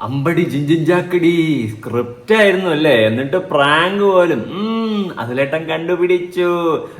അമ്പടി ജിഞ്ചിഞ്ചാക്കടി. സ്ക്രിപ്റ്റ് ആയിരുന്നു അല്ലേ? എന്നിട്ട് പ്രാങ്ക് പോലും. അതിലേട്ടൻ കണ്ടുപിടിച്ചു.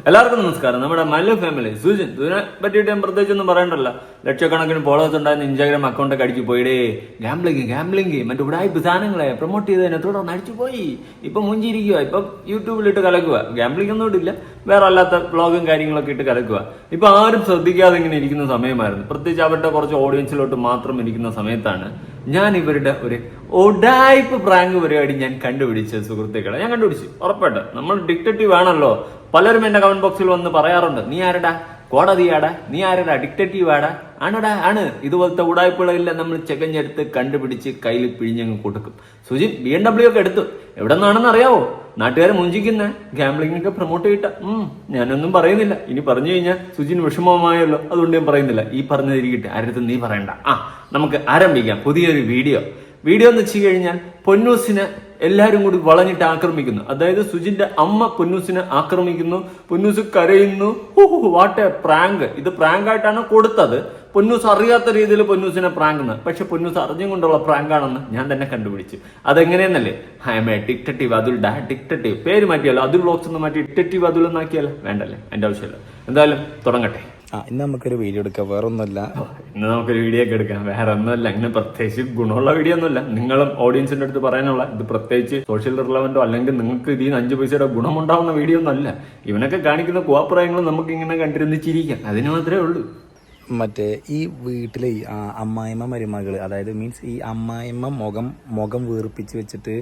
എല്ലാവർക്കും നമസ്കാരം. നമ്മുടെ മല്ലു ഫാമിലി സുജിൻ ഇതിനെ പറ്റിയിട്ട് ഞാൻ പ്രത്യേകിച്ച് ഒന്നും പറയണ്ടല്ല. ലക്ഷക്കണക്കിന് ഫോളോവേഴ്സ് ഉണ്ടായിരുന്ന ഇൻസ്റ്റാഗ്രാം അക്കൗണ്ട് അടിച്ചു പോയിടേ. ഗാംബ്ലിങ് ഗാംബ്ലിങ് മറ്റു ഉടായ്പ സാധനങ്ങളെ പ്രൊമോട്ട് ചെയ്തതിനെ തുടർന്ന് അടിച്ചു പോയി. ഇപ്പൊ മുഞ്ചിരിക്കുക ഇപ്പൊ യൂട്യൂബിലിട്ട് കലക്കുക ഗാംബ്ലിംഗ് ഒന്നും ഇട്ടില്ല വേറെ അല്ലാത്ത വ്ളോഗും കാര്യങ്ങളൊക്കെ ഇട്ട് കലക്കുക ഇപ്പൊ ആരും ശ്രദ്ധിക്കാതെ ഇങ്ങനെ ഇരിക്കുന്ന സമയമായിരുന്നു. പ്രത്യേകിച്ച് അവരുടെ കുറച്ച് ഓഡിയൻസിലോട്ട് മാത്രം ഇരിക്കുന്ന സമയത്താണ്. ഞാൻ ഇവരുടെ ഒരു ഒടായ്പ് പ്രാങ്ക് പരിപാടി ഞാൻ കണ്ടുപിടിച്ച സുഹൃത്തുക്കളെ. ഞാൻ കണ്ടുപിടിച്ചു. ഉറപ്പായിട്ട്. നമ്മൾ ഡിക്റ്റേറ്റീവ് ആണല്ലോ. പലരും എന്റെ കമന്റ് ബോക്സിൽ വന്ന് പറയാറുണ്ട്. നീ ആരടാ? കോടതിയാടാ നീ ആരുടെ അഡിക്റ്റീവ് ആടാ? ആണടാ ആണ്. ഇതുപോലത്തെ ഉടായ്പകളെല്ലാം നമ്മൾ ചെകഞ്ഞെടുത്ത് കണ്ടുപിടിച്ച് കയ്യിൽ പിഴിഞ്ഞങ്ങ് കൊടുക്കും. സുജിത് ബി എം ഡബ്ല്യു ഒക്കെ എടുത്തു. എവിടെ നിന്നാണെന്ന് അറിയാവോ? നാട്ടുകാരെ മുഞ്ചിക്കുന്ന. ഗാംബ്ലിംഗ് ഒക്കെ പ്രൊമോട്ട് ചെയ്യട്ട. ഉം ഞാനൊന്നും പറയുന്നില്ല. ഇനി പറഞ്ഞു കഴിഞ്ഞാൽ സുജിൻ വിഷമമായല്ലോ. അതുകൊണ്ട് ഞാൻ പറയുന്നില്ല. ഈ പറഞ്ഞതിരിക്കട്ടെ ആരുടെ നീ പറയണ്ട. ആ നമുക്ക് ആരംഭിക്കാം. പുതിയൊരു വീഡിയോ. വീഡിയോ എന്ന് വെച്ച് കഴിഞ്ഞാൽ പൊന്നൂസിനെ എല്ലാരും കൂടി വളഞ്ഞിട്ട് ആക്രമിക്കുന്നു. അതായത് സുജിന്റെ അമ്മ പൊന്നൂസിനെ ആക്രമിക്കുന്നു. പൊന്നൂസ് കരയുന്നു. What a prank. ഇത് പ്രാങ്ക് ആയിട്ടാണ് കൊടുത്തത്. പൊന്നൂസ് അറിയാത്ത രീതിയിൽ പൊന്നൂസിനെ പ്രാങ്കുന്നു പക്ഷെ പൊന്നൂസ് അറിഞ്ഞും കൊണ്ടുള്ള പ്രാങ്കാണെന്ന് ഞാൻ തന്നെ കണ്ടുപിടിച്ചു. അതെങ്ങനെയെന്നല്ലേ? ഐ എം എ അതുൽ ഡാ ഡിക്റ്റേറ്റീവ് പേര് മാറ്റിയാലോ? അതുൽ ബ്ലോക്സ് എന്ന് മാറ്റി ഡിക്റ്റേറ്റീവ് അതുൽ എന്നാക്കിയാലോ? വേണ്ടല്ലേ? എന്റെ ആവശ്യമില്ല. എന്തായാലും തുടങ്ങട്ടെ. ആ ഇന്ന് നമുക്കൊരു വീഡിയോ എടുക്കാം. വേറെ ഒന്നുമില്ല ഇന്ന് നമുക്കൊരു വീഡിയോ ഒക്കെ എടുക്കാം. വേറെ ഒന്നുമില്ല അങ്ങനെ പ്രത്യേകിച്ച് ഗുണമുള്ള വീഡിയോ ഒന്നുമില്ല. നിങ്ങളും ഓഡിയൻസിന്റെ അടുത്ത് പറയാനുള്ള ഇത് പ്രത്യേകിച്ച് സോഷ്യൽ റിലവന്റോ അല്ലെങ്കിൽ നിങ്ങൾക്ക് ഇതിൽ നിന്ന് അഞ്ച് പൈസയുടെ ഗുണമുണ്ടാവുന്ന വീഡിയോ ഒന്നുമല്ല. ഇവനൊക്കെ കാണിക്കുന്ന കോപ്രായങ്ങൾ നമുക്ക് ഇങ്ങനെ കണ്ടിരുന്ന് ചിരിക്കാം അതിന് മാത്രമേ ഉള്ളൂ. മറ്റേ ഈ വീട്ടിലെ അമ്മായിമ്മ മരുമകൾ അതായത് മീൻസ് ഈ അമ്മായിമ്മ മുഖം മുഖം വീർപ്പിച്ച് വെച്ചിട്ട്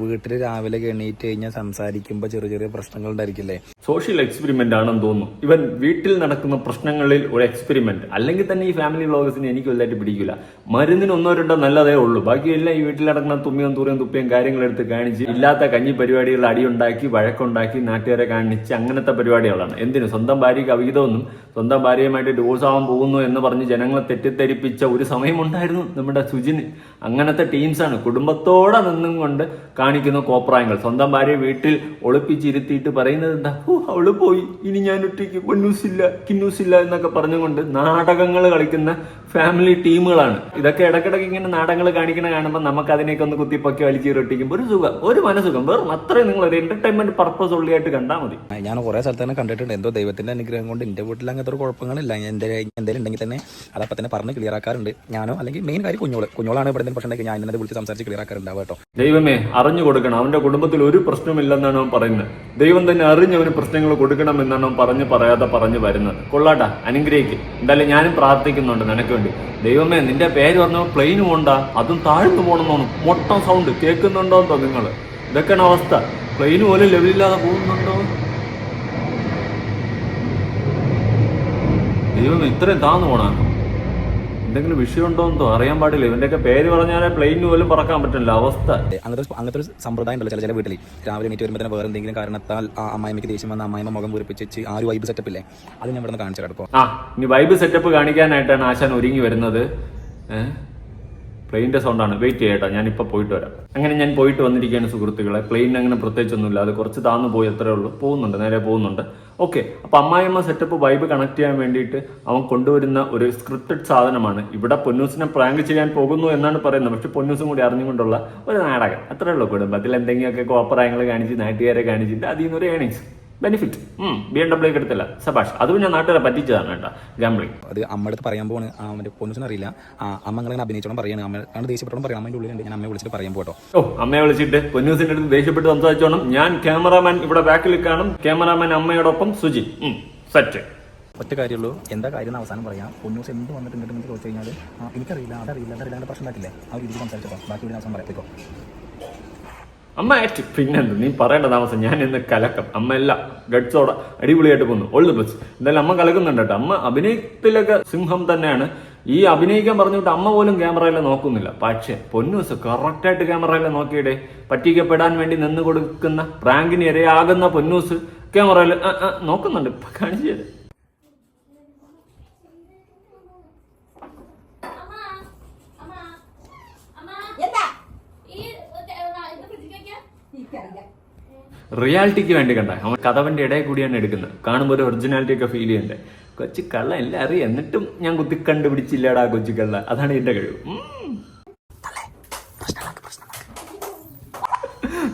വീട്ടിൽ രാവിലെ എണീറ്റ് കഴിഞ്ഞാൽ സംസാരിക്കുമ്പോൾ ചെറിയ ചെറിയ പ്രശ്നങ്ങൾ ഉണ്ടായിരിക്കില്ലേ സോഷ്യൽ എക്സ്പെരിമെന്റ് ആണെന്ന് തോന്നുന്നു. ഇവൻ വീട്ടിൽ നടക്കുന്ന പ്രശ്നങ്ങളിൽ ഒരു എക്സ്പെരിമെന്റ് അല്ലെങ്കിൽ തന്നെ ഈ ഫാമിലി വ്ളോഗസിന് എനിക്ക് വലുതായിട്ട് പിടിക്കില്ല മരുന്നിന് ഒന്നോ രണ്ടോ നല്ലതേ ഉള്ളൂ. ബാക്കിയെല്ലാം ഈ വീട്ടിൽ നടക്കുന്ന തുമ്മിയും തൂറിയും തുപ്പിയും കാര്യങ്ങളെടുത്ത് കാണിച്ച് ഇല്ലാത്ത കഞ്ഞി പരിപാടികൾ അടിയുണ്ടാക്കി വഴക്കുണ്ടാക്കി നാട്ടുകാരെ കാണിച്ച് അങ്ങനത്തെ പരിപാടികളാണ്. എന്തിനു? സ്വന്തം ഭാര്യയ്ക്ക് അവിഹിതമൊന്നും സ്വന്തം ഭാര്യയുമായിട്ട് ഡിവോഴ്സ് ആവാൻ പോകുന്നു എന്ന് പറഞ്ഞ് ജനങ്ങളെ തെറ്റിദ്ധരിപ്പിച്ച ഒരു സമയമുണ്ടായിരുന്നു നമ്മുടെ സുജിന്. അങ്ങനത്തെ ടീംസാണ് കുടുംബത്തോടെ നിന്നും കൊണ്ട് കാണിക്കുന്ന കോപ്രായങ്ങൾ. സ്വന്തം ഭാര്യ വീട്ടിൽ ഒളിപ്പിച്ചിരുത്തിയിട്ട് പറയുന്നത് എന്താ? ഓ അവൾ പോയി. ഇനി ഞാൻ ഒറ്റയ്ക്ക് പൊന്നൂസില്ല കിന്നൂസില്ല എന്നൊക്കെ പറഞ്ഞുകൊണ്ട് നാടകങ്ങൾ കളിക്കുന്ന ഫാമിലി ടീമുകളാണ് ഇതൊക്കെ ഇടയ്ക്കിടയ്ക്ക് ഇങ്ങനെ നാടകങ്ങൾ കാണിക്കണ കാണുമ്പോൾ നമുക്ക് അതിനെയൊക്കെ ഒന്ന് കുത്തിപ്പൊക്കി വലിച്ചിരട്ടിക്കുമ്പോൾ ഒരു സുഖം ഒരു മനസുഖം വെറും അത്രയും നിങ്ങൾ ഒരു എന്റർടൈൻമെന്റ് പർപ്പസ് ഉള്ളിയായിട്ട് കണ്ടാൽ മതി. ഞാൻ കുറെ സ്ഥലത്ത് തന്നെ കണ്ടിട്ടുണ്ട്. എന്തോ ദൈവത്തിന്റെ അനുഗ്രഹം കൊണ്ട് എന്റെ വീട്ടിൽ അങ്ങനത്തെ ഒരു കുഴപ്പങ്ങളില്ല. എന്തെങ്കിലും ഉണ്ടെങ്കിൽ തന്നെ അതപ്പം തന്നെ പറഞ്ഞ് ക്ലിയർ ആക്കാറുണ്ട്. ഞാനോ അല്ലെങ്കിൽ മെയിൻ കാര്യം കുഞ്ഞോൾ. കുഞ്ഞോളാണ് ഇവിടെ എന്തെങ്കിലും ഞാൻ എന്നെ വിളിച്ച് സംസാരിച്ച് ക്ലിയർ ആക്കാറുണ്ടാവും ദൈവമേ അറിഞ്ഞു കൊടുക്കണം. അവന്റെ കുടുംബത്തിൽ ഒരു പ്രശ്നമില്ലെന്നാണ് അവൻ പറയുന്നത്. ദൈവം തന്നെ അറിഞ്ഞ് അവന് പ്രശ്നങ്ങൾ കൊടുക്കണം എന്നാണ് അവൻ പറഞ്ഞ് പറയാതെ പറഞ്ഞു വരുന്നത്. കൊള്ളാട്ടാ അനുഗ്രഹിക്കും. എന്തായാലും ഞാനും പ്രാർത്ഥിക്കുന്നുണ്ട് നിനക്ക് വേണ്ടി. ദൈവമേ നിന്റെ പേര് പറഞ്ഞ പ്ലെയിൻ പോണ്ട അതും താഴ്ന്നു പോകണമെന്നാണ് മൊട്ടം സൗണ്ട് കേൾക്കുന്നുണ്ടോ നിങ്ങൾ ഇതൊക്കെയാണ് അവസ്ഥ. പ്ലെയിൻ പോലും ലെവലില്ലാതെ പോകുന്നുണ്ടോ? ദൈവം ഇത്രയും താന്നു പോണാ എന്തെങ്കിലും വിഷയം ഉണ്ടോ എന്തോ അറിയാൻ പാടില്ല. ഇവന്റെയൊക്കെ പേര് പറഞ്ഞാലേ പ്ലെയിന് പോലും പറക്കാൻ പറ്റില്ല. അവസ്ഥ. അങ്ങനത്തെ അങ്ങനത്തെ ഒരു സമ്പ്രദായം ഉണ്ടല്ലോ ചില ചില വീട്ടിൽ രാവിലെ എണീറ്റ് വരുമ്പോൾ തന്നെ വേറെ എന്തെങ്കിലും കാരണത്താൽ ആ അമ്മായിമ്മയ്ക്ക് ദേഷ്യം വന്ന അമ്മായിമ്മ മുഖം പൂരിപ്പിച്ച് ആ ഒരു വൈബ് സെറ്റപ്പ് ഇല്ലേ? അത് ഞാൻ ഇവിടെ നിന്ന് കാണിച്ചു കിടക്കും ആ ഇനി വൈബ് സെറ്റപ്പ് കാണിക്കാനായിട്ടാണ് ആശാൻ ഒരുങ്ങി വരുന്നത്. പ്ലെയിന്റെ സൗണ്ടാണ് വെയിറ്റ് ചെയ്യട്ടോ ഞാനിപ്പോൾ പോയിട്ട് വരാം. അങ്ങനെ ഞാൻ പോയിട്ട് വന്നിരിക്കുകയാണ് സുഹൃത്തുക്കളെ. പ്ലെയിൻ അങ്ങനെ പ്രത്യേകിച്ചൊന്നുമില്ല. അത് കുറച്ച് താന്നു പോയി അത്രേ ഉള്ളൂ. പോകുന്നുണ്ട് നേരെ പോകുന്നുണ്ട്. ഓക്കെ അപ്പം അമ്മായിയമ്മ സെറ്റപ്പ് വൈബ് കണക്ട് ചെയ്യാൻ വേണ്ടിയിട്ട് അവൻ കൊണ്ടുവരുന്ന ഒരു സ്ക്രിപ്റ്റഡ് സാധനമാണ്. ഇവിടെ പൊന്നൂസിനെ പ്രാങ്ക് ചെയ്യാൻ പോകുന്നു എന്നാണ് പറയുന്നത്. പക്ഷെ പൊന്നൂസും കൂടി അറിഞ്ഞുകൊണ്ടുള്ള ഒരു നാടകം. അത്രേ ഉള്ളൂ കുടുംബത്തിൽ എന്തെങ്കിലുമൊക്കെ കോപ്പറായങ്ങൾ കാണിച്ച് നാട്ടുകാരെ കാണിച്ചിട്ട് അതിൽ നിന്നൊരു earnings benefit B M W എടുത്തില്ല. സബാഷ് അതും ഞാൻ നാട്ടുകാരെ പറ്റിച്ചതാണ് കേട്ടോ ഗാംബ്ലിംഗ് അത് അമ്മയുടെ പറയാൻ മറ്റേ പൊന്നുസിന് അറിയില്ല. ആ അമ്മ അങ്ങനെ അഭിനയിച്ചോളം പറയാണ്. അമ്മ ആണ് ദേഷ്യപ്പെട്ടോളം പറയാം. അമ്മയുടെ ഉള്ളിലുണ്ട്. ഞാൻ അമ്മയെ വിളിച്ചിട്ട് പറയാൻ പോട്ടോ ഓ അമ്മയെ വിളിച്ചിട്ട് പൊന്നൂസിന്റെ അടുത്ത് ദേഷ്യപ്പെട്ട് സംസാരിച്ചോണം. ഞാൻ ക്യാമറാമാൻ ഇവിടെ ബാക്കിൽ കാണും. ക്യാമറാമാൻ അമ്മയോടൊപ്പം സുജി സെറ്റ്. ഒറ്റ കാര്യമുള്ളൂ. എന്താ കാര്യം എന്ന് അവസാനം പറയാം. പൊന്നൂസ് എന്ത് വന്നിട്ട് ഇങ്ങോട്ട് ചോദിച്ചു കഴിഞ്ഞാൽ എനിക്കറിയില്ല. അതറിയില്ല. അതറിയില്ല. പ്രശ്നം ഉണ്ടാക്കില്ലേ ആ ഒരു രീതിയിൽ സംസാരിച്ചപ്പോൾ ബാക്കി ഇവിടെ അവസാനം പറയത്തേക്കോ അമ്മ ആക്ട് പിന്നെന്ത്? നീ പറയേണ്ട താമസം ഞാൻ ഇന്ന് കലക്കം. അമ്മ എല്ലാം ഗഡ്സോടെ അടിപൊളിയായിട്ട് പോകുന്നു ദി ബെസ്റ്റ് എന്തായാലും അമ്മ കലക്കുന്നുണ്ട് കേട്ടോ. അമ്മ അഭിനയത്തിലൊക്കെ സിംഹം തന്നെയാണ്. ഈ അഭിനയിക്കാൻ പറഞ്ഞിട്ട് അമ്മ പോലും ക്യാമറയിൽ നോക്കുന്നില്ല. പക്ഷേ പൊന്നൂസ് കറക്റ്റായിട്ട് ക്യാമറയിൽ നോക്കിയിടേ. പറ്റിക്കപ്പെടാൻ വേണ്ടി നിന്ന് കൊടുക്കുന്ന പ്രാങ്കിന് ഇരയാകുന്ന പൊന്നൂസ് ക്യാമറയിൽ നോക്കുന്നുണ്ട്. കാണിച്ചു എന്താ ഈ ഇത് ഫ്രിഡ്ജിൽ വെക്കാം എനിക്കറിയാം റിയാലിറ്റിക്ക് വേണ്ടി കണ്ട. അവൻ കഥവന്റെ ഇടയിൽ കൂടിയാണ് എടുക്കുന്നത്. കാണുമ്പോൾ ഒരു ഒറിജിനാലിറ്റി ഒക്കെ ഫീൽ ചെയ്യണ്ടേ കൊച്ചു കള്ള എല്ലാം അറിയാം. എന്നിട്ടും ഞാൻ കുത്തി കണ്ടുപിടിച്ചില്ലടാ കൊച്ചു കള്ള. അതാണ് എന്റെ കഴിവ്.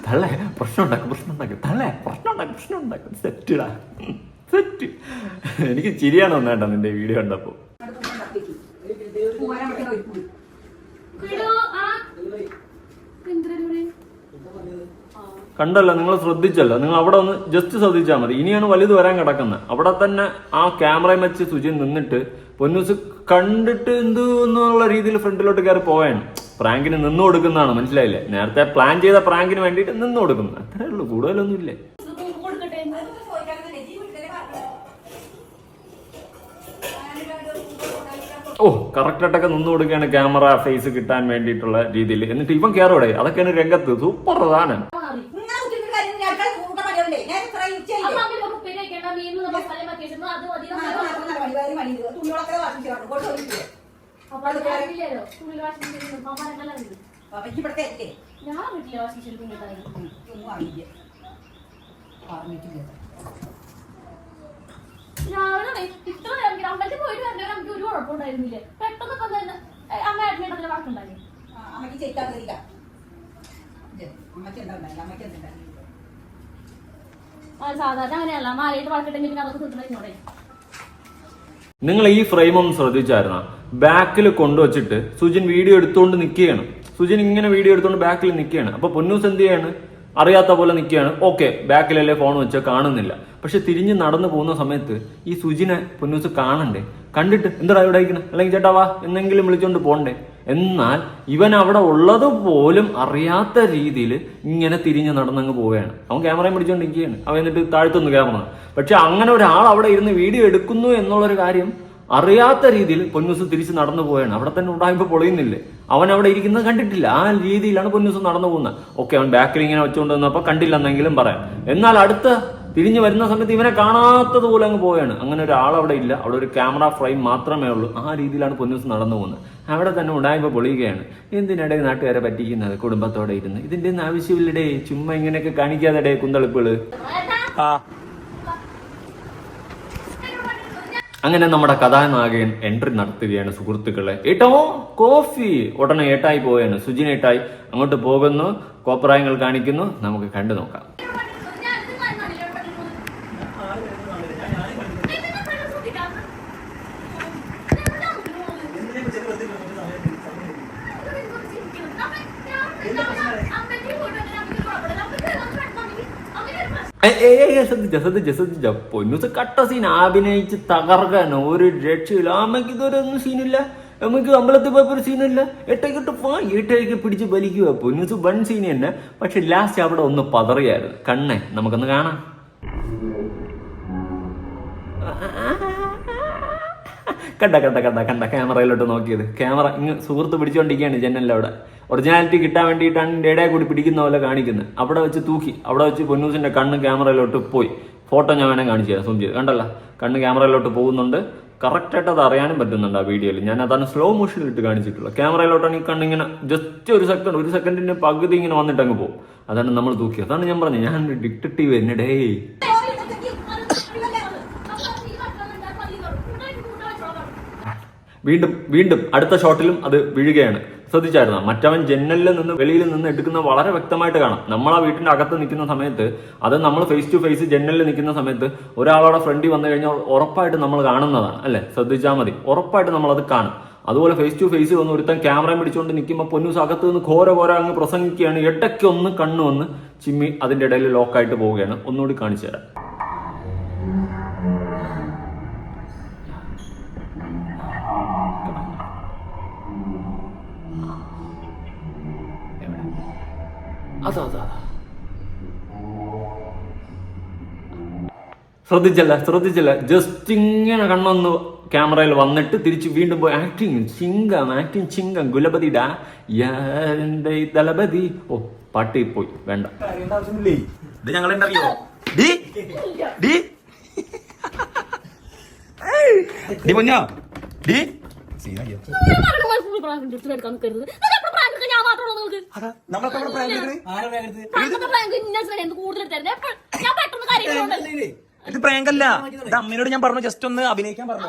തള്ളേ പ്രശ്നം ഉണ്ടാക്കും പ്രശ്നം ഉണ്ടാക്കും തള്ളേ പ്രശ്നം ഉണ്ടാക്കും പ്രശ്നം ഉണ്ടാക്കും സെറ്റിടാ. സെറ്റ്. എനിക്ക് ചിരിയാണ് വന്നേട്ടാ നിന്റെ വീഡിയോ കണ്ടപ്പോ പൂവാരം വെക്കുന്ന ഒരു പൂവ്. വിടൂ, ആ. എന്തിനാ ഇവിടെ? കണ്ടല്ലോ നിങ്ങൾ ശ്രദ്ധിച്ചല്ല. നിങ്ങൾ അവിടെ ഒന്ന് ജസ്റ്റ് ശ്രദ്ധിച്ചാൽ മതി. ഇനിയാണ് വലുത് വരാൻ കിടക്കുന്നത് അവിടെ തന്നെ ആ ക്യാമറയും വെച്ച് സുജിൻ നിന്നിട്ട് പൊന്നൂസ് കണ്ടിട്ട് എന്ത് എന്നുള്ള രീതിയിൽ ഫ്രണ്ടിലോട്ട് കയറി പോവാണ്. പ്രാങ്കിന് നിന്ന് കൊടുക്കുന്നതാണ് മനസ്സിലായില്ലേ? നേരത്തെ പ്ലാൻ ചെയ്ത പ്രാങ്കിന് വേണ്ടിയിട്ട് നിന്ന് കൊടുക്കുന്നു. അത്രേ ഉള്ളൂ കൂടുതലൊന്നും ഇല്ലേ. ഓ കറക്റ്റ് ആയിട്ടൊക്കെ നിന്ന് കൊടുക്കുകയാണ് ക്യാമറ ഫേസ് കിട്ടാൻ വേണ്ടിയിട്ടുള്ള രീതിയിൽ. എന്നിട്ട് ഇവൻ കയറോടെ അതൊക്കെയാണ് രംഗത്ത്. സൂപ്പർ സാധനം മാറി. നിങ്ങളെ കുട്ടിയുടെ കാര്യം ഞാൻ അടുക്കളയിൽ കൂട്ടാൻ പറ്റുന്നില്ലേ? ഞാൻ ഇത്ര അപ്പൊ ഉച്ചയില്ലേ? അങ്ങനെ ഒരു ഉപ്പേരി വെക്കണ്ട, മീനിന് നമ്മൾ സ്ഥലം മാറ്റി വെച്ചിരുന്നു, അത് മതി, ആ, നമ്മൾ അത് മാത്രം നല്ല പണി, വേറെ പണി ഇത്. തുണികളൊക്കെ വാഷിംഗ് ചെയ്യണം. കൊണ്ട് പോയിട്ടില്ലേ? അപ്പൊ അത് കാര്യമില്ലല്ലോ. തുണി വാഷിംഗ് മെഷീനിൽ ഇടും. അമ്മ എന്നെല്ലാം ഉണ്ട്. അപ്പൊ എനിക്ക് ഇവിടുത്തെ അല്ലേ? ഞാൻ വീട്ടിലെ വാഷിംഗ് മെഷീനിൽ തുണി ഇട്ടായിരുന്നു. ഉം, ഒന്നും അറിയില്ല. പറഞ്ഞിട്ടില്ല. രാവിലെ ദേ ഇത്ര നേരം ഇങ്ങനെ അമ്പലത്തിൽ പോയിട്ട് നമുക്ക് ഒരു കുഴപ്പമുണ്ടായിരുന്നില്ല പെട്ടെന്ന് ഇപ്പൊ തന്നെ ഏ, അമ്മ ഏട്ടനേട്ടല്ലേ വഴക്കുണ്ടായി ആ, അമ്മയ്ക്ക് ചെയ്യിക്കാൻ കയറിയില്ല. ഇത്, അമ്മയ്ക്ക് എന്താ ഉണ്ടായില്ല? അമ്മയ്ക്ക് എന്താ ഉണ്ടായില്ല? അത് സാധാരണ അങ്ങനെയല്ല മാലയിട്ട് വഴക്കിട്ടെങ്കിൽ പിന്നെ അതൊക്കെ കിട്ടണം ഇങ്ങോട്ടേ നിങ്ങൾ ഈ ഫ്രെയിമൊന്നും ഒന്ന് ശ്രദ്ധിച്ചായിരുന്ന ബാക്കിൽ കൊണ്ടുവച്ചിട്ട് സുജിൻ വീഡിയോ എടുത്തുകൊണ്ട് നിൽക്കുകയാണ് സുജിൻ ഇങ്ങനെ വീഡിയോ എടുത്തുകൊണ്ട് ബാക്കിൽ നിൽക്കുകയാണ് അപ്പൊ പൊന്നൂസ് എന്ത് ചെയ്യാണ് അറിയാത്ത പോലെ നിൽക്കുകയാണ് ഓക്കെ ബാക്കിലല്ലേ ഫോൺ വെച്ച് കാണുന്നില്ല. പക്ഷെ തിരിഞ്ഞ് നടന്നു പോകുന്ന സമയത്ത് ഈ സുജിനെ പൊന്നൂസ് കാണണ്ടേ? കണ്ടിട്ട് എന്താടാ ഇവിടെ അയക്കണേ അല്ലെങ്കിൽ ചേട്ടാ വാ എന്നെങ്കിലും വിളിച്ചോണ്ട് പോണ്ടേ? എന്നാൽ ഇവൻ അവിടെ ഉള്ളത് പോലും അറിയാത്ത രീതിയിൽ ഇങ്ങനെ തിരിഞ്ഞ് നടന്നങ്ങ് പോവുകയാണ്. അവൻ ക്യാമറയും പിടിച്ചോണ്ട് നിൽക്കുകയാണ് അവൻ എന്നിട്ട് താഴ്ത്തുന്നു ക്യാമറ പക്ഷെ അങ്ങനെ ഒരാൾ അവിടെ ഇരുന്ന് വീഡിയോ എടുക്കുന്നു എന്നുള്ളൊരു കാര്യം അറിയാത്ത രീതിയിൽ പൊന്നൂസ് തിരിച്ച് നടന്നു പോയാണ് അവിടെ തന്നെ ഉണ്ടായപ്പോൾ പൊളിയുന്നില്ലേ? അവൻ അവിടെ ഇരിക്കുന്നത് കണ്ടിട്ടില്ല. ആ രീതിയിലാണ് പൊന്നൂസ് നടന്നു പോകുന്നത്. ഓക്കെ അവൻ ബാക്കിൽ ഇങ്ങനെ വെച്ചുകൊണ്ട് വന്നപ്പോൾ കണ്ടില്ലെന്നെങ്കിലും പറയാം. എന്നാൽ അടുത്ത തിരിഞ്ഞു വരുന്ന സമയത്ത് ഇവനെ കാണാത്തത് പോലെ അങ്ങ് പോവുകയാണ്. അങ്ങനെ ഒരാൾ അവിടെ ഇല്ല. അവിടെ ഒരു ക്യാമറ ഫ്രെയിം മാത്രമേ ഉള്ളൂ. ആ രീതിയിലാണ് പൊന്നൂസ് നടന്നു പോകുന്നത്. അവിടെ തന്നെ ഉണ്ടായപ്പോൾ പൊളിയുകയാണ്. എന്തിനിടെ നാട്ടുകാരെ പറ്റിക്കുന്നത്? കുടുംബത്തോടെ ഇരുന്ന്. ഇതിന്റെ ഒന്നും ആവശ്യമില്ലടേ. ചുമ്മാ ഇങ്ങനെയൊക്കെ കാണിക്കാതെ കുന്തളിപ്പുകൾ. ആ അങ്ങനെ നമ്മുടെ കഥാനായകൻ എൻട്രി നടത്തുകയാണ് സുഹൃത്തുക്കളെ. ഏട്ടോ കോഫി ഉടനെ ഏട്ടായി പോവുകയാണ്. സുജിൻ ഏട്ടായി അങ്ങോട്ട് പോകുന്നു. കോപ്രായങ്ങൾ കാണിക്കുന്നു. നമുക്ക് കണ്ടു നോക്കാം കാണുന്നില്ല, ഇവിടെ പെട്ടെന്ന്. ഇതിനെ പെട്ടെന്ന് ശ്രദ്ധിക്കാം. എവിടെ നോക്കുന്നു? അമ്മയ്ക്ക് പോയിട്ട് നമുക്ക് കുഴപ്പമില്ല നമുക്ക് നമുക്ക് അങ്ങനെ ഒരു പ്രശ്നം ഏയ് ഏയ് ഏയ് പൊന്നൂസ് കട്ട സീൻ അഭിനയിച്ച് തകർക്കാൻ ഒരു രക്ഷയില്ല. അമ്മയ്ക്ക് ഇതുവരെ ഒന്നും സീനില്ല. നമുക്ക് അമ്പലത്തിൽ പോയപ്പോ ഒരു സീനില്ല. എട്ടേക്കിട്ട് പോ ഏട്ടേക്ക് പിടിച്ച് വലിക്കുക. പൊന്നുസ് വൺ സീൻ തന്നെ. പക്ഷെ ലാസ്റ്റ് അവിടെ ഒന്ന് പതറിയായിരുന്നു. കണ്ണേ നമുക്കൊന്ന് കാണാം. കണ്ട കണ്ട കണ്ട കണ്ട ക്യാമറയിലോട്ട് നോക്കിയത്. ക്യാമറ ഇങ്ങ് സുഹൃത്ത് പിടിച്ചുകൊണ്ടിരിക്കുകയാണ് ജനലിൽ അവിടെ. ഒറിജിനാലിറ്റി കിട്ടാൻ വേണ്ടിയിട്ടാണ് ഡേഡേ കൂടി പിടിക്കുന്ന പോലെ കാണിക്കുന്നത്. അവിടെ വെച്ച് തൂക്കി അവിടെ വെച്ച് പൊന്നൂസിന്റെ കണ്ണ് ക്യാമറയിലോട്ട് പോയി. ഫോട്ടോ ഞാൻ വേണേൽ കാണിച്ചു തരാം സൂം ചെയ്ത് കണ്ടല്ല? കണ്ണ് ക്യാമറയിലോട്ട് പോകുന്നുണ്ട്. കറക്റ്റായിട്ട് അത് അറിയാനും പറ്റുന്നുണ്ട് ആ വീഡിയോയിൽ ഞാൻ അതാണ് സ്ലോ മോഷനിൽ ഇട്ട് കാണിച്ചിട്ടുള്ളത് ക്യാമറയിലോട്ടാണ് ഈ കണ്ണിങ്ങനെ ജസ്റ്റ് ഒരു സെക്കൻഡ് ഒരു സെക്കൻഡിന്റെ പകുതി ഇങ്ങനെ വന്നിട്ട് അങ്ങ് പോകും. അതാണ് നമ്മൾ തൂക്കി അതാണ് ഞാൻ പറഞ്ഞത്. ഞാൻ ഡിക്റ്റേറ്റീവ് എന്നടേ വീണ്ടും വീണ്ടും അടുത്ത ഷോട്ടിലും അത് വീഴുകയാണ്. ശ്രദ്ധിച്ചായിരുന്നു? മറ്റവൻ ജനലിൽ നിന്ന് വെളിയിൽ നിന്ന് എടുക്കുന്ന വളരെ വ്യക്തമായിട്ട് കാണാം. നമ്മൾ ആ വീട്ടിന്റെ അകത്ത് നിൽക്കുന്ന സമയത്ത് അത് നമ്മൾ ഫേസ് ടു ഫേസ് ജനലിൽ നിൽക്കുന്ന സമയത്ത് ഒരാളോടെ ഫ്രണ്ടിൽ വന്നു കഴിഞ്ഞാൽ ഉറപ്പായിട്ട് നമ്മൾ കാണുന്നതാണ് അല്ലെ? ശ്രദ്ധിച്ചാൽ മതി. ഉറപ്പായിട്ട് നമ്മൾ അത് കാണും. അതുപോലെ ഫേസ് ടു ഫേസ് വന്ന് ഒരുത്തൻ ക്യാമറ പിടിച്ചുകൊണ്ട് നിൽക്കുമ്പോൾ പൊന്നൂസ് അകത്ത് നിന്ന് ഘോര ഘോര അങ്ങ് പ്രസംഗിക്കുകയാണ്. ഇടയ്ക്കൊന്ന് കണ്ണു വന്ന് ചിമ്മി അതിന്റെ ഇടയിൽ ലോക്കായിട്ട് പോവുകയാണ്. ഒന്നുകൂടി കാണിച്ചു തരാം. അതാ അതാ അതാ. ശ്രദ്ധിച്ചല്ല ശ്രദ്ധിച്ചല്ല. ജസ്റ്റ് ഇങ്ങനെ കണ്ണൊന്ന് ക്യാമറയിൽ വന്നിട്ട് തിരിച്ച് വീണ്ടും പോയി ആക്ടിങ് ചിങ്കം ആക്ടിങ് ചിങ്കം ഗുലപതിടാ എന്റെ ദളപതി. ഓ പാട്ടി പോയി. വേണ്ട. അറിയേണ്ട ഡി ഡി. ഞങ്ങൾ ഡി? Di? പൊന്നോ? ഡി? ഇത് പ്രാങ്കല്ല ഇത് അമ്മയോട് ഞാൻ പറഞ്ഞു ജസ്റ്റ് ഒന്ന് അഭിനയിക്കാൻ പറഞ്ഞു.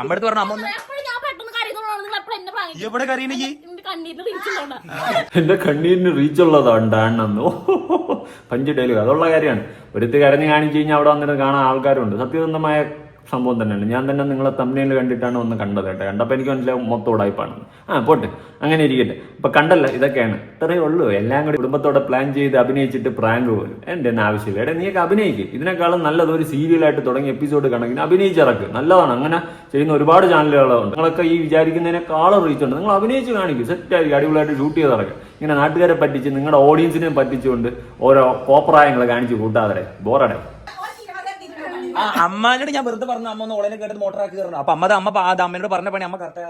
അമ്മടുത്ത് പറഞ്ഞു അമ്മ എവിടെ കറിയണ എന്റെ കണ്ണീരിന് റീച്ചുണ്ടോണ്ടാ എന്റെ കണ്ണീരിന് റീച്ച് ഉള്ളതാണ്ടാണെന്നോ പഞ്ച് ഡയലോഗ് അതുള്ള കാര്യമാണ്. ഒരുത്തി കരഞ്ഞ് കാണിച്ചു കഴിഞ്ഞാൽ അവിടെ വന്നിട്ട് കാണാൻ ആൾക്കാരുണ്ട്. സത്യസന്ധമായ സംഭവം തന്നെയാണ്. ഞാൻ തന്നെ നിങ്ങളെ തമ്മിൽ കണ്ടിട്ടാണ് ഒന്ന് കണ്ടത് കേട്ടോ. കണ്ടപ്പോൾ എനിക്ക് മനസ്സിലാവും മൊത്തം ഉടായ്പാണ് ആ പോട്ടെ. അങ്ങനെ ഇരിക്കട്ടെ. ഇപ്പം കണ്ടല്ല ഇതൊക്കെയാണ്. ഇത്രയേ ഉള്ളൂ. എല്ലാം കൂടി കുടുംബത്തോടെ പ്ലാൻ ചെയ്ത് അഭിനയിച്ചിട്ട് പ്രാങ്ക് പോലും. എന്റെ തന്നെ ആവശ്യമില്ല. എടാ നീയൊക്കെ അഭിനയിക്കും. ഇതിനേക്കാളും നല്ലത് ഒരു സീരിയലായിട്ട് തുടങ്ങി എപ്പിസോഡ് കണക്കിന് അഭിനയിച്ചിറക്ക്. നല്ലതാണ്. അങ്ങനെ ചെയ്യുന്ന ഒരുപാട് ചാനലുകളുണ്ട് നിങ്ങളൊക്കെ ഈ വിചാരിക്കുന്നതിനേക്കാളും റീച്ച് ഉണ്ട്. നിങ്ങൾ അഭിനയിച്ച് കാണിക്കും. സെറ്റായിരിക്കും അടിപൊളിയായിട്ട് ഷൂട്ട് ചെയ്തിറക്കുക ഇങ്ങനെ നാട്ടുകാരെ പറ്റിച്ച് നിങ്ങളുടെ ഓഡിയൻസിനെ പറ്റിച്ചുകൊണ്ട് ഓരോ കോപ്രായങ്ങൾ കാണിച്ച് കൂട്ടാതെ. ബോറടെ. അമ്മാനോട് ഞാൻ വെറുതെ പറഞ്ഞു അമ്മ ഒന്ന് ഓളനെ കേട്ടത് മോട്ടർ ആക്കി തരണം. അപ്പൊ അമ്മ അമ്മ അമ്മയോട് പറഞ്ഞ പണി അമ്മ കറക്റ്റ്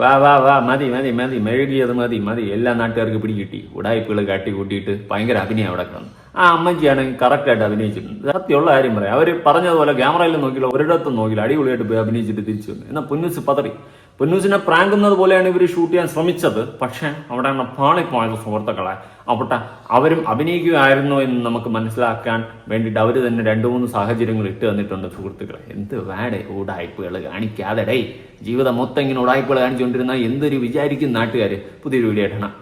വാ വാ വാ മതി മതി മതി. മെഴുകിയത് മതി മതി. എല്ലാ നാട്ടുകാർക്ക് പിടികിട്ടി. ഉടായ്പകൾ കാട്ടി കൂട്ടിയിട്ട് ഭയങ്കര അഭിനയം അവിടെ കിടന്നു. ആ അമ്മച്ചിയാണെങ്കിൽ കറക്റ്റായിട്ട് അഭിനയിച്ചിട്ടുണ്ട്. സത്യമുള്ള കാര്യം പറയാം. അവർ പറഞ്ഞതുപോലെ ക്യാമറയിൽ നോക്കിയില്ല ഒരിടത്തും നോക്കില്ല അടിപൊളിയായിട്ട് പോയി അഭിനയിച്ചിട്ട് തിരിച്ചു വന്നു. എന്നാൽ പൊന്നൂസ് പതറി. പൊന്നൂസിനെ പ്രാങ്കുന്നത് പോലെയാണ് ഇവർ ഷൂട്ട് ചെയ്യാൻ ശ്രമിച്ചത്. പക്ഷേ അവിടെ പാളിപ്പോയത് സുഹൃത്തുക്കളെ അവിടെ അവരും അഭിനയിക്കുകയായിരുന്നു എന്ന് നമുക്ക് മനസ്സിലാക്കാൻ വേണ്ടിയിട്ട് അവർ തന്നെ രണ്ടു മൂന്ന് സാഹചര്യങ്ങൾ ഇട്ട് തന്നിട്ടുണ്ട് സുഹൃത്തുക്കളെ. എന്ത് വേടേ ഉടായ്പകൾ കാണിക്കാതെ ജീവിതം മൊത്തം ഇങ്ങനെ ഉടായ്പകൾ കാണിച്ചുകൊണ്ടിരുന്ന എന്തൊരു വിചാരിക്കും നാട്ടുകാർ പുതിയൊരു വീഡിയോ ഇടണം